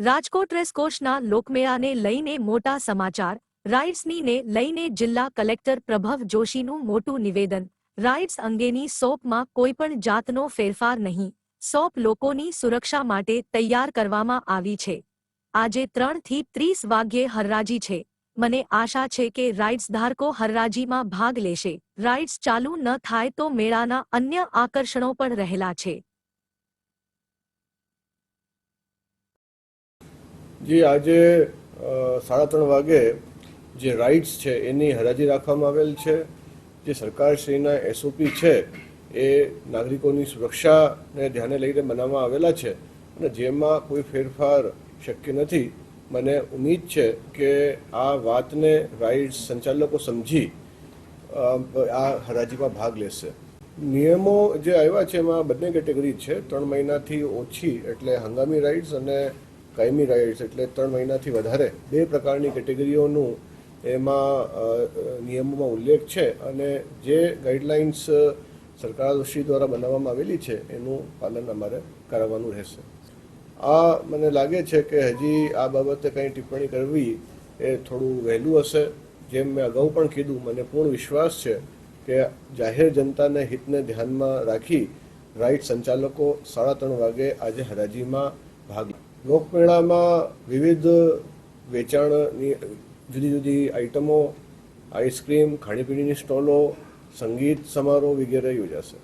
રાજકોટ રેસકોર્સના લોકમેળાને લઈને મોટા સમાચાર. રાઇડ્સનીને લઈને જિલ્લા કલેક્ટર પ્રભવ જોશીનું મોટું નિવેદન. રાઇડ્સ અંગેની સોપમાં કોઈપણ જાતનો ફેરફાર નહીં. સોપ લોકોની સુરક્ષા માટે તૈયાર કરવામાં આવી છે. આજે ત્રણથી ત્રીસ વાગ્યે હરરાજી છે. મને આશા છે કે રાઇડ્સ ધારકો હરરાજીમાં ભાગ લેશે. રાઇડ્સ ચાલુ ન થાય તો મેળાના અન્ય આકર્ષણો પણ રહેલા છે. જે આજે સાડા ત્રણ વાગે જે રાઇડ્સ છે એની હરાજી રાખવામાં આવેલ છે. જે સરકારશ્રીના એસઓપી છે એ નાગરિકોની સુરક્ષાને ધ્યાને લઈને બનાવવામાં આવેલા છે અને જેમાં કોઈ ફેરફાર શક્ય નથી. મને ઉમીદ છે કે આ વાતને રાઇડ્સ સંચાલકો સમજી આ હરાજીમાં ભાગ લેશે. નિયમો જે આવ્યા છે એમાં બંને કેટેગરી છે. ત્રણ મહિનાથી ઓછી એટલે હંગામી રાઇડ્સ અને કાયમી રાઇડ્સ એટલે ત્રણ મહિનાથી વધારે બે પ્રકારની કેટેગરીઓનું એમાં નિયમોમાં ઉલ્લેખ છે અને જે ગાઈડલાઇન્સ સરકારશ્રી દ્વારા બનાવવામાં આવેલી છે એનું પાલન અમારે કરાવવાનું રહેશે આ મને લાગે છે કે હજી આ બાબતે કંઈ ટિપ્પણી કરવી એ થોડું વહેલું હશે જેમ મેં અગાઉ પણ કીધું, મને પૂર્ણ વિશ્વાસ છે કે જાહેર જનતાને હિતને ધ્યાનમાં રાખી રાઇટ સંચાલકો સાડા ત્રણ વાગે આજે હરાજીમાં ભાગ. લોકમેળામાં વિવિધ વેચાણની જુદી જુદી આઇટમો આઈસ્ક્રીમ ખાણીપીણીની સ્ટોલો સંગીત સમારોહ વગેરે યોજાશે.